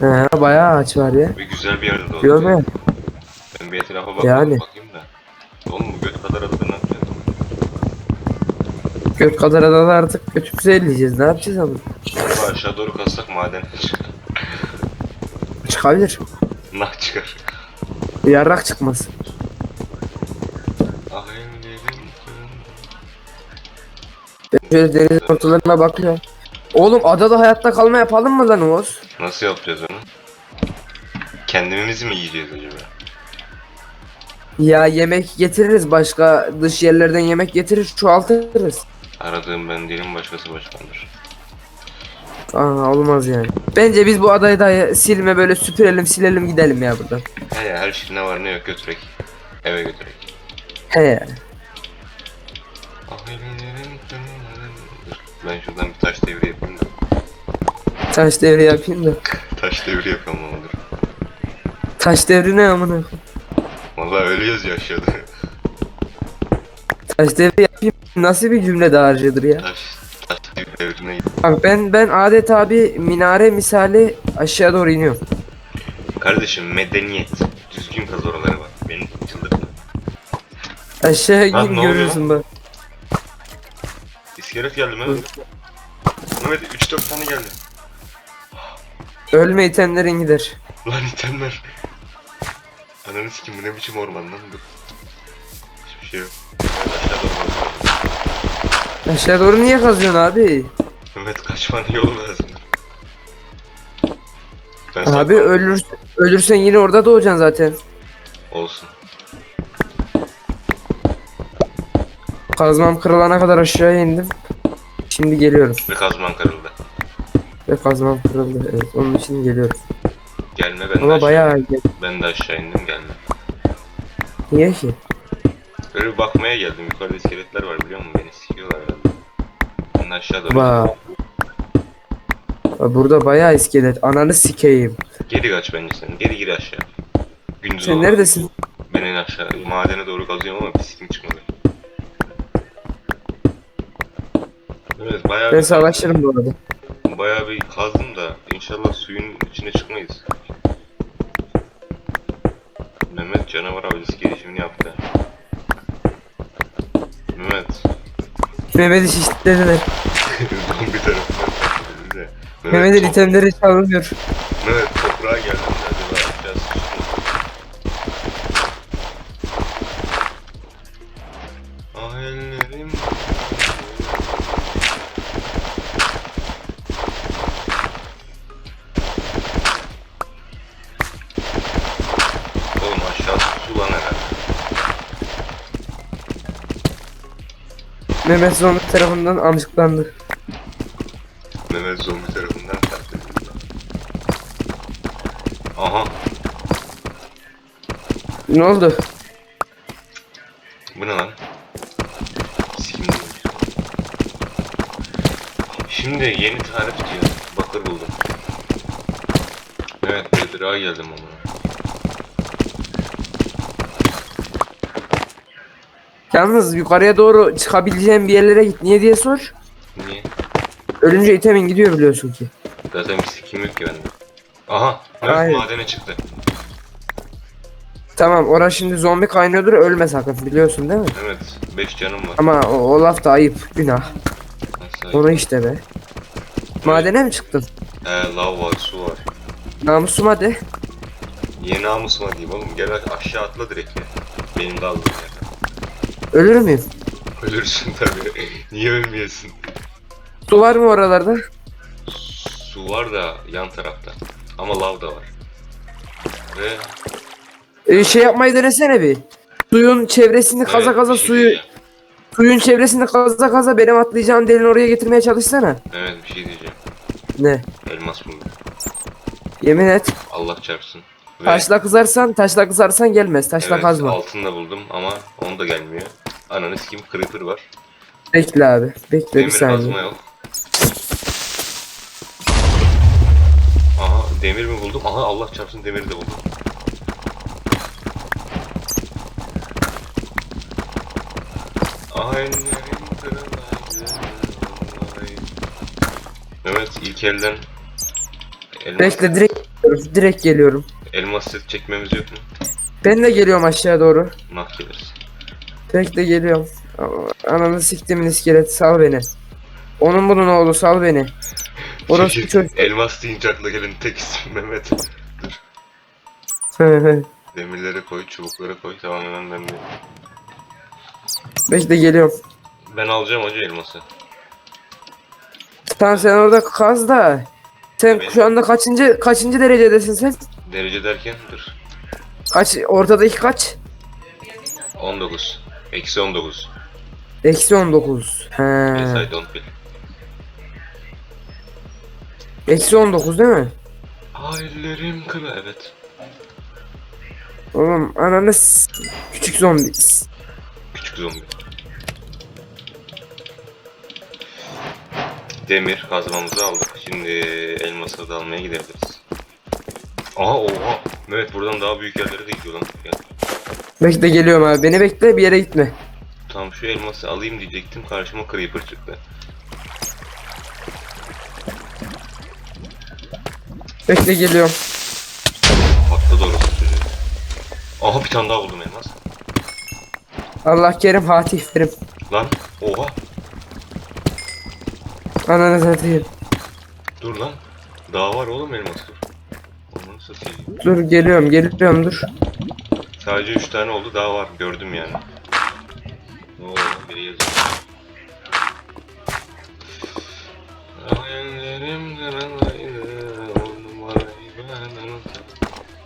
He, bayağı ağaç var ya. Bir güzel bir yerde doğdu. Görmüyor musun? Ben bir etrafa bakayım, Yani. bakayım da. Oğlum bu göt kadar adada ne yapacağız? Göt kadar adalar artık götümüzü elleyeceğiz. Ne yapacağız abi? Acaba aşağı doğru kazsak maden Çıkabilir. nah çıkar. Yarrak çıkmaz. Ben şöyle deniz ortalarına bakıyorum. Oğlum adada hayatta kalma yapalım mı lan Oğuz? Nasıl yapacağız onu? Kendimizi mi yiyeceğiz acaba? Ya yemek getiririz başka dış yerlerden yemek getirir çoğaltırız. Aradığım ben değilim başkası başkandır. Aa olmaz yani. Bence biz bu adayı da silme böyle süpürelim silelim gidelim ya buradan. He ya her şey ne var ne yok götürek. Eve götürek. He ya. Taş devri yapayım da. Taş devri yapalım olur. Taş devri ne amına? koyayım? Vallahi ölüyoruz ya aşağıda. Taş devri yapayım nasıl bir cümle dağarcıdır ya. taş, taş devri devrine Bak ben ben adeta bir minare misali aşağı doğru iniyorum. Kardeşim medeniyet. Düzgün kaz oralara bak. Beni çıldırtma. Aşağı ne oluyor görürsün bak. İskelet geldi Mehmet. Mehmet 3-4 tane geldi. Ölme itemlerin gider. Lan itemler. Ananı sikim bu ne biçim orman lan dur. Hiçbir şey yok. Aşağı doğru niye kazıyorsun abi? Mehmet kaçmanın yolu lazım. Ben Abi ölür, ölürsen yine orada doğacaksın zaten. Olsun. Kazmam kırılana kadar aşağıya indim. Şimdi geliyorum. Ve kazman kırıldı. Ve kazmam kırıldı. Evet onun için geliyorum. Gelme ben de Ama aşağı. bayağı gel. Ben de aşağı indim gelme. Niye ki? Böyle bir bakmaya geldim. Yukarıda iskeletler var biliyor musun? Beni sikiyorlar herhalde. Ben de aşağı doğru. Bak. Burada bayağı iskelet. Ananı sikeyim. Geri kaç bence sen. Geri gir aşağı. Gündüz Sen olur. neredesin? Ben en aşağı madene doğru kazıyorum ama pisliğim çıkmadı. Evet bayağı Ben bir, savaşırım bu arada. Bayağı bir kazdım da inşallah suyun içine çıkmayız. Mehmet canavar avcısı gelişimini yaptı. Mehmet. Mehmet'i tarafından geldi de. Mehmet'in top- itemleri çalınıyor. Mehmet zombi tarafından amcıklandı. Mehmet zombi tarafından katledildi. Aha Ne oldu? bu ne lan? Sikim. Şimdi yeni tarif diyor. Bakır buldum. Evet Bedir'a geldim ama. Yalnız yukarıya doğru çıkabileceğin bir yerlere git. Niye diye sor. Niye? Ölünce itemin gidiyor biliyorsun ki. Zaten bir sikim yok ki bende. Aha! Aynen. madene çıktı. Tamam orası şimdi zombi kaynıyordur ölme sakın biliyorsun değil mi? Evet 5 canım var. Ama o, o laf da ayıp günah. Nasıl? Onu işte be. Madene mi çıktın? He lav var su var. Namusum hadi. Niye namusuma diyeyim oğlum gel aşağı atla direkt ya. Benim kaldığım yerden. Ölür müyüm? Ölürsün tabii. Niye ölmeyesin? Su var mı oralarda? Su var da yan tarafta. Ama lav da var. Ve Ee, şey yapmayı denesene bir. Suyun çevresini kaza Evet, kaza bir şey suyu diyeceğim. suyun çevresini kaza kaza benim atlayacağım delini oraya getirmeye çalışsana. Evet bir şey diyeceğim. Ne? Elmas buldum. Yemin et. Allah çarpsın. Ve Taşla kızarsan, taşla kızarsan gelmez. Taşla evet, kazma. altın da buldum ama onu da gelmiyor. Ananı sikim creeper var. Bekle abi. Bekle bir Demir saniye. kazma yok. Aha demir mi buldum? Aha Allah çarpsın demiri de buldum. Aynen. Mehmet ilk elden Elmas, Bekle direkt direkt geliyorum. Elmas set çekmemiz yok mu? Ben de geliyorum aşağı doğru. Nah geliriz. Bekle geliyorum. Ananı siktimin iskeleti sal beni. Onun bunun oğlu sal beni. Orası Çünkü çocuk. Elmas deyince akla gelen tek isim Mehmet. Demirleri koy, çubukları koy. Tamam hemen ben bir... Bekle geliyorum. Ben alacağım hoca elması. Tamam sen orada kaz da. Sen Benim- şu anda kaçıncı kaçıncı derecedesin sen? Derece derken dur. Kaç ortadaki kaç? 19. Eksi 19. Eksi 19. He. Yes I don't feel. Eksi 19 değil mi? Hayallerim kıra evet. Oğlum ananı s- küçük zombi. Küçük zombi. Demir kazmamızı aldık. Şimdi elması da almaya gidebiliriz. Aha oha. Mehmet buradan daha büyük yerlere de gidiyor lan. Gel. Bekle geliyorum abi. Beni bekle bir yere gitme. Tam şu elması alayım diyecektim. Karşıma creeper çıktı. Bekle geliyorum. Patladı orası çocuğu. Aha bir tane daha buldum elmas. Allah kerim Fatih verim. Lan oha. Ananı satayım. Dur lan. Daha var oğlum elmas dur. Dur geliyorum geliyorum dur. Sadece 3 tane oldu daha var gördüm yani. Oo biri yazıyor.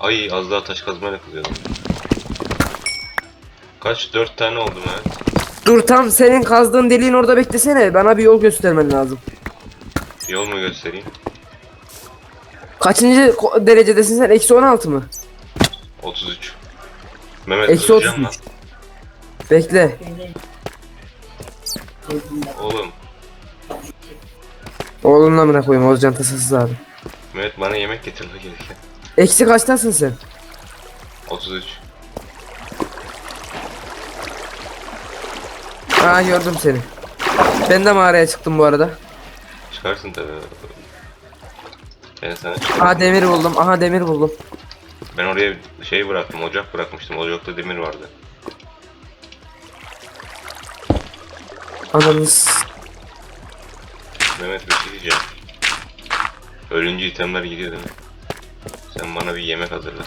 Ay az daha taş kazmayla kızıyordum. Kaç? 4 tane oldu Mehmet. Dur tam senin kazdığın deliğin orada beklesene. Bana bir yol göstermen lazım. Yol mu göstereyim? Kaçıncı ko- derecedesin sen? Eksi 16 mı? 33. Mehmet Eksi öleceğim 33. Bekle. lan. Oğlum Oğlunun amına koyayım Oğuzcan tasasız abi. Mehmet bana yemek getir la gelirken. Eksi kaçtasın sen? 33. Aa gördüm seni. Ben de mağaraya çıktım bu arada. Çıkarsın tabii. Aha demir buldum. Aha demir buldum. Ben oraya şey bıraktım, ocak bırakmıştım. Ocakta demir vardı. Ananız. Mehmet bir şey diyeceğim. Ölünce itemler gidiyor değil mi? Sen bana bir yemek hazırla.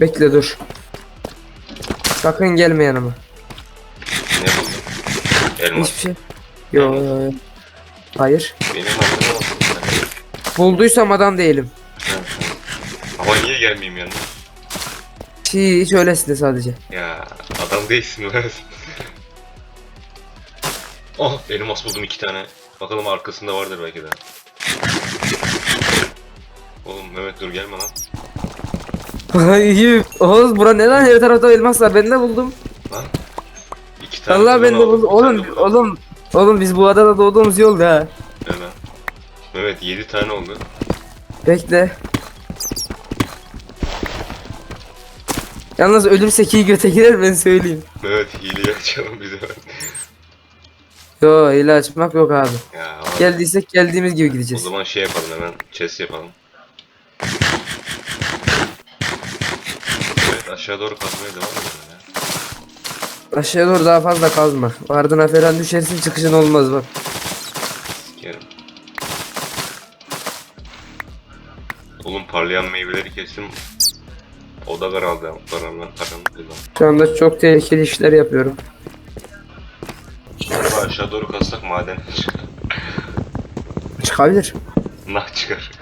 Bekle dur. Sakın gelme yanıma. Ne buldun? Elmas. Hiçbir şey. Yo yo yo. Hayır. Benim olsun. Bulduysam adam değilim. Ama niye gelmeyeyim yanına? Hiç öylesine sadece. Ya adam değilsin lan. Oh elmas buldum iki tane. Bakalım arkasında vardır belki de. Oğlum Mehmet dur gelme lan. Oğuz bura ne lan her tarafta elmas var ben de buldum. Lan. İki tane Allah ben de buldum, Oğlum buldum. oğlum oğlum biz bu adada doğduğumuz yolda ha. Evet. Mehmet 7 tane oldu. Bekle. Yalnız ölürsek iyi göte girer ben söyleyeyim. Mehmet hileyi açalım bize. Yo hile açmak yok abi. ya. Geldiysek geldiğimiz gibi O gideceğiz. zaman şey yapalım hemen chest yapalım. Evet aşağı doğru kazmaya devam edelim ya. Aşağıya doğru daha fazla kazma. Ardına falan düşersin çıkışın olmaz bak. Sikerim. Oğlum parlayan meyveleri kestim. O da karardı. Karanlık karanlık lan. Şu anda çok tehlikeli işler yapıyorum. Acaba aşağı doğru kazsak maden çıkar. Çıkabilir. Nah çıkar.